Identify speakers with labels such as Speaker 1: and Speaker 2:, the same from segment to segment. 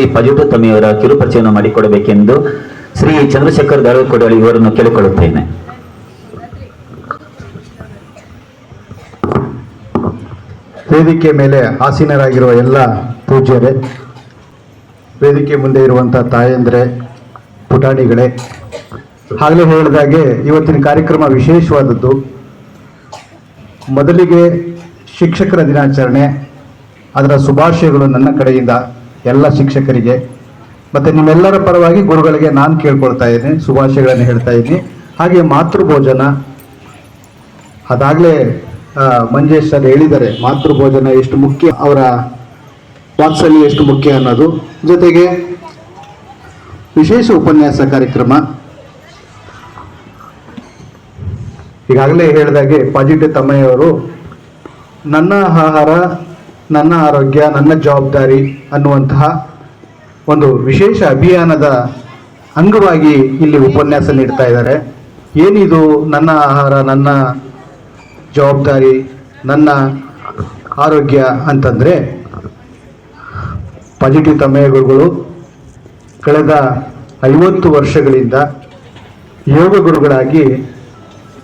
Speaker 1: ಪಜುಟು ತಮಿಯವರ ಕಿರುಪರಿಚಯವನ್ನು ಮಾಡಿಕೊಡಬೇಕೆಂದು ಶ್ರೀ ಚಂದ್ರಶೇಖರ್ ದಾಳಕೋಡಳಿ ಇವರನ್ನು ಕೇಳಿಕೊಳ್ಳುತ್ತೇನೆ.
Speaker 2: ವೇದಿಕೆ ಮೇಲೆ ಆಸೀನರಾಗಿರುವ ಎಲ್ಲ ಪೂಜ್ಯರೇ, ವೇದಿಕೆ ಮುಂದೆ ಇರುವಂತಹ ತಾಯಂದ್ರೆ, ಪುಟಾಣಿಗಳೇ ಆಗಲೇ ಹೇಳಿದಾಗೆ ಇವತ್ತಿನ ಕಾರ್ಯಕ್ರಮ ವಿಶೇಷವಾದದ್ದು, ಮೊದಲಿಗೆ ಶಿಕ್ಷಕರ ದಿನಾಚರಣೆ, ಅದರ ಶುಭಾಶಯಗಳು ನನ್ನ ಕಡೆಯಿಂದ. ಎಲ್ಲ ಶಿಕ್ಷಕರಿಗೆ, ಮತ್ತು ನಿಮ್ಮೆಲ್ಲರ ಪರವಾಗಿ ಗುರುಗಳಿಗೆ ನಾನು ಕೇಳ್ಕೊಳ್ತಾ ಇದ್ದೀನಿ, ಶುಭಾಶಯಗಳನ್ನು ಹೇಳ್ತಾ ಇದ್ದೀನಿ. ಹಾಗೆ ಮಾತೃಭೋಜನ, ಅದಾಗಲೇ ಮಂಜೇಶ್ ಸರ್ ಹೇಳಿದ್ದಾರೆ, ಮಾತೃಭೋಜನ ಎಷ್ಟು ಮುಖ್ಯ, ಅವರ ವಾತ್ಸಲ್ಯ ಎಷ್ಟು ಮುಖ್ಯ ಅನ್ನೋದು. ಜೊತೆಗೆ, ವಿಶೇಷ ಉಪನ್ಯಾಸ ಕಾರ್ಯಕ್ರಮ. ಈಗಾಗಲೇ ಹೇಳಿದಾಗೆ ಪಾಸಿಟಿವ್ ತಮ್ಮಯ್ಯವರು, ನನ್ನ ಆಹಾರ ನನ್ನ ಆರೋಗ್ಯ, ನನ್ನ ಜವಾಬ್ದಾರಿ ಅನ್ನುವಂತಹ ಒಂದು ವಿಶೇಷ ಅಭಿಯಾನದ ಅಂಗವಾಗಿ ಇಲ್ಲಿ ಉಪನ್ಯಾಸ ನೀಡ್ತಾ ಇದ್ದಾರೆ. ಏನಿದು ನನ್ನ ಆಹಾರ, ನನ್ನ ಜವಾಬ್ದಾರಿ, ನನ್ನ ಆರೋಗ್ಯ ಅಂತಂದರೆ ಪಾಸಿಟಿವ್ ತಮಯಗುರುಗಳು ಕಳೆದ ಐವತ್ತು ವರ್ಷಗಳಿಂದ ಯೋಗ ಗುರುಗಳಾಗಿ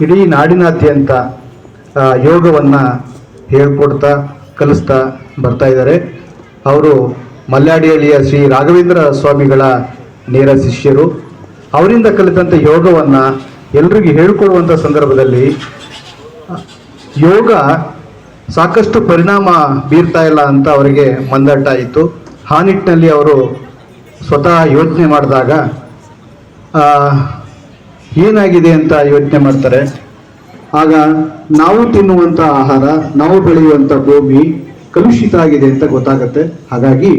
Speaker 2: ಇಡೀ ನಾಡಿನಾದ್ಯಂತ ಯೋಗವನ್ನು ಹೇಳ್ಕೊಡ್ತಾ ಕಲಿಸ್ತಾ ಬರ್ತಾ ಇದ್ದಾರೆ. ಅವರು ಮಲ್ಲಾಡಿಹಳ್ಳಿಯ ಶ್ರೀ ರಾಘವೇಂದ್ರ ಸ್ವಾಮಿಗಳ ನೇರ ಶಿಷ್ಯರು. ಅವರಿಂದ ಕಲಿತಂಥ ಯೋಗವನ್ನು ಎಲ್ರಿಗೂ ಹೇಳಿಕೊಡುವಂಥ ಸಂದರ್ಭದಲ್ಲಿ, ಯೋಗ ಸಾಕಷ್ಟು ಪರಿಣಾಮ ಬೀರ್ತಾ ಇಲ್ಲ ಅಂತ ಅವರಿಗೆ ಮಂದಟ್ಟ ಆಯಿತು. ಆ ನಿಟ್ಟಿನಲ್ಲಿ ಅವರು ಸ್ವತಃ ಯೋಚನೆ ಮಾಡಿದಾಗ ಏನಾಗಿದೆ ಅಂತ ಯೋಚನೆ ಮಾಡ್ತಾರೆ? ಆಗ ನಾವು ತಿನ್ನುವಂಥ ಆಹಾರ, ನಾವು ಬೆಳೆಯುವಂಥ ಭೂಮಿ ಕಲುಷಿತ ಆಗಿದೆ ಅಂತ ಗೊತ್ತಾಗುತ್ತೆ. ಹಾಗಾಗಿ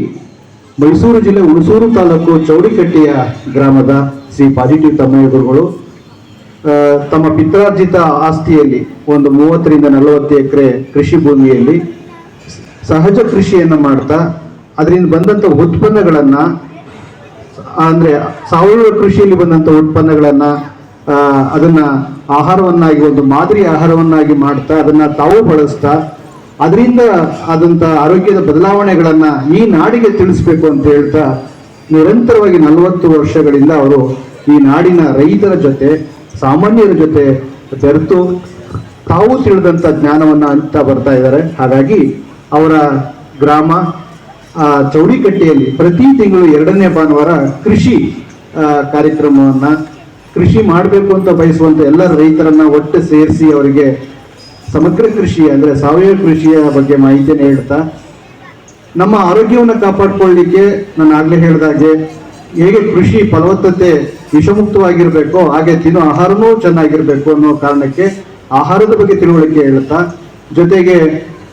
Speaker 2: ಮೈಸೂರು ಜಿಲ್ಲೆ ಹುಣಸೂರು ತಾಲೂಕು ಚೌಡಿಕಟ್ಟೆಯ ಗ್ರಾಮದ ಶ್ರೀ ಪಾಸಿಟಿವ್ ತಮ್ಮ ಗುರುಗಳು ತಮ್ಮ ಪಿತ್ರಾರ್ಜಿತ ಆಸ್ತಿಯಲ್ಲಿ ಒಂದು ಮೂವತ್ತರಿಂದ ನಲವತ್ತು ಎಕರೆ ಕೃಷಿ ಭೂಮಿಯಲ್ಲಿ ಸಹಜ ಕೃಷಿಯನ್ನು ಮಾಡ್ತಾ ಅದರಿಂದ ಬಂದಂಥ ಉತ್ಪನ್ನಗಳನ್ನು, ಅಂದ್ರೆ ಸಾವಯವ ಕೃಷಿಯಲ್ಲಿ ಬಂದಂಥ ಉತ್ಪನ್ನಗಳನ್ನ ಅದನ್ನ ಆಹಾರವನ್ನಾಗಿ, ಒಂದು ಮಾದರಿ ಆಹಾರವನ್ನಾಗಿ ಮಾಡ್ತಾ, ಅದನ್ನ ತಾವು ಬಳಸ್ತಾ, ಅದರಿಂದ ಆದಂಥ ಆರೋಗ್ಯದ ಬದಲಾವಣೆಗಳನ್ನು ಈ ನಾಡಿಗೆ ತಿಳಿಸ್ಬೇಕು ಅಂತ ಹೇಳ್ತಾ, ನಿರಂತರವಾಗಿ ನಲವತ್ತು ವರ್ಷಗಳಿಂದ ಅವರು ಈ ನಾಡಿನ ರೈತರ ಜೊತೆ, ಸಾಮಾನ್ಯರ ಜೊತೆ ಬೆರೆತು, ತಾವು ತಿಳಿದಂಥ ಜ್ಞಾನವನ್ನ ಅಂತ ಬರ್ತಾ ಇದ್ದಾರೆ. ಹಾಗಾಗಿ ಅವರ ಗ್ರಾಮ ಚೌಡಿಕಟ್ಟೆಯಲ್ಲಿ ಪ್ರತಿ ತಿಂಗಳು ಎರಡನೇ ಭಾನುವಾರ ಕೃಷಿ ಕಾರ್ಯಕ್ರಮವನ್ನ ಕೃಷಿ ಮಾಡಬೇಕು ಅಂತ ಬಯಸುವಂತ ಎಲ್ಲ ರೈತರನ್ನ ಒಟ್ಟು ಸೇರಿಸಿ ಅವರಿಗೆ ಸಮಗ್ರ ಕೃಷಿ ಅಂದ್ರೆ ಸಾವಯವ ಕೃಷಿಯ ಬಗ್ಗೆ ಮಾಹಿತಿ ಹೇಳ್ತಾ, ನಮ್ಮ ಆರೋಗ್ಯವನ್ನು ಕಾಪಾಡ್ಕೊಳ್ಳಿಕ್ಕೆ ನಾನು ಆಗ್ಲೇ ಹೇಳಿದಾಗೆ ಹೇಗೆ ಕೃಷಿ ಫಲವತ್ತತೆ ವಿಷಮುಕ್ತವಾಗಿರಬೇಕೋ ಹಾಗೆ ತಿನ್ನೋ ಆಹಾರನೂ ಚೆನ್ನಾಗಿರಬೇಕು ಅನ್ನೋ ಕಾರಣಕ್ಕೆ ಆಹಾರದ ಬಗ್ಗೆ ತಿಳುವಳಿಕೆ ಹೇಳುತ್ತಾ ಜೊತೆಗೆ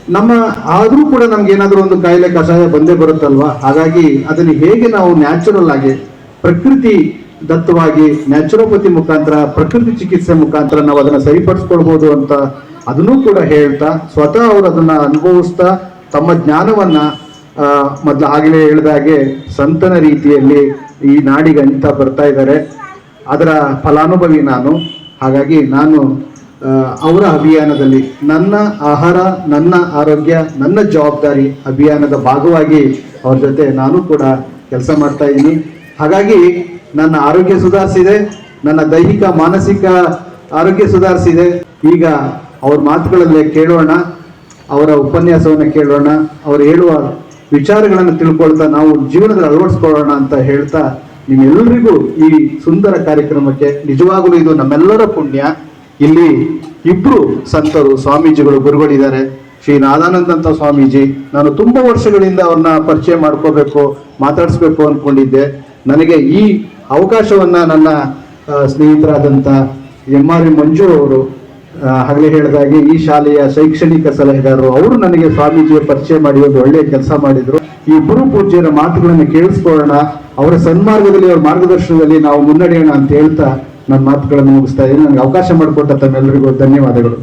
Speaker 2: ನಮ್ಮ ಆದರೂ ಕೂಡ ನಮ್ಗೆ ಏನಾದರೂ ಒಂದು ಕಾಯಿಲೆ ಕಷಾಯ ಬಂದೇ ಬರುತ್ತಲ್ವಾ? ಹಾಗಾಗಿ ಅದನ್ನು ಹೇಗೆ ನಾವು ನ್ಯಾಚುರಲ್ ಆಗಿ ಪ್ರಕೃತಿ ದತ್ತವಾಗಿ ನ್ಯಾಚುರೋಪತಿ ಮುಖಾಂತರ, ಪ್ರಕೃತಿ ಚಿಕಿತ್ಸೆ ಮುಖಾಂತರ ನಾವು ಅದನ್ನ ಸರಿಪಡಿಸ್ಕೊಳ್ಬೋದು ಅಂತ ಅದನ್ನೂ ಕೂಡ ಹೇಳ್ತಾ, ಸ್ವತಃ ಅವರು ಅದನ್ನ ಅನುಭವಿಸ್ತಾ ತಮ್ಮ ಜ್ಞಾನವನ್ನ ಮೊದಲು ಆಗಲೇ ಹೇಳಿದಾಗೆ ಸಂತನ ರೀತಿಯಲ್ಲಿ ಈ ನಾಡಿಗೆ ಅಂತ ಬರ್ತಾ ಇದ್ದಾರೆ. ಅದರ ಫಲಾನುಭವಿ ನಾನು. ಹಾಗಾಗಿ ನಾನು ಅವರ ಅಭಿಯಾನದಲ್ಲಿ ನನ್ನ ಆಹಾರ, ನನ್ನ ಆರೋಗ್ಯ, ನನ್ನ ಜವಾಬ್ದಾರಿ ಅಭಿಯಾನದ ಭಾಗವಾಗಿ ಅವ್ರ ಜೊತೆ ನಾನು ಕೂಡ ಕೆಲಸ ಮಾಡ್ತಾ ಇದ್ದೀನಿ. ಹಾಗಾಗಿ ನನ್ನ ಆರೋಗ್ಯ ಸುಧಾರಿಸಿದೆ, ನನ್ನ ದೈಹಿಕ, ಮಾನಸಿಕ ಆರೋಗ್ಯ ಸುಧಾರಿಸಿದೆ. ಈಗ ಅವ್ರ ಮಾತುಗಳಲ್ಲೇ ಕೇಳೋಣ, ಅವರ ಉಪನ್ಯಾಸವನ್ನು ಕೇಳೋಣ, ಅವರು ಹೇಳುವ ವಿಚಾರಗಳನ್ನು ತಿಳ್ಕೊಳ್ತಾ ನಾವು ಜೀವನದಲ್ಲಿ ಅಳವಡಿಸ್ಕೊಳ್ಳೋಣ ಅಂತ ಹೇಳ್ತಾ ನಿಮ್ಮೆಲ್ಲರಿಗೂ ಈ ಸುಂದರ ಕಾರ್ಯಕ್ರಮಕ್ಕೆ ನಿಜವಾಗಲೂ ಇದು ನಮ್ಮೆಲ್ಲರ ಪುಣ್ಯ. ಇಲ್ಲಿ ಇಬ್ರು ಸಂತರು ಸ್ವಾಮೀಜಿಗಳು, ಗುರುಗಳಿದ್ದಾರೆ. ಶ್ರೀ ನಾದಾನಂದ ಅಂತ ಸ್ವಾಮೀಜಿ, ನಾನು ತುಂಬಾ ವರ್ಷಗಳಿಂದ ಅವ್ರನ್ನ ಪರಿಚಯ ಮಾಡ್ಕೋಬೇಕು, ಮಾತಾಡಿಸ್ಬೇಕು ಅನ್ಕೊಂಡಿದ್ದೆ. ನನಗೆ ಈ ಅವಕಾಶವನ್ನ ನನ್ನ ಸ್ನೇಹಿತರಾದಂತ ಸ್ನೇಹಿತರಾದಂಥ ಎಂ ಆರ್ ಎ ಮಂಜು ಅವರು ಹಾಗೆ ಹೇಳಿದಾಗೆ ಈ ಶಾಲೆಯ ಶೈಕ್ಷಣಿಕ ಸಲಹೆಗಾರರು, ಅವರು ನನಗೆ ಸ್ವಾಮೀಜಿಯ ಪರಿಚಯ ಮಾಡಿ ಒಂದು ಒಳ್ಳೆಯ ಕೆಲಸ ಮಾಡಿದ್ರು. ಈ ಗುರು ಪೂಜ್ಯರ ಮಾತುಗಳನ್ನು ಕೇಳಿಸ್ಕೊಳ್ಳೋಣ. ಅವರ ಸನ್ಮಾರ್ಗದಲ್ಲಿ, ಅವರ ಮಾರ್ಗದರ್ಶನದಲ್ಲಿ ನಾವು ಮುನ್ನಡೆಯೋಣ ಅಂತ ಹೇಳ್ತಾ ನನ್ನ ಮಾತುಗಳನ್ನು ಮುಗಿಸ್ತಾ ಇದ್ದೀನಿ. ನನಗೆ ಅವಕಾಶ ಮಾಡಿಕೊಟ್ಟ ತಮ್ಮೆಲ್ಲರಿಗೂ ಧನ್ಯವಾದಗಳು.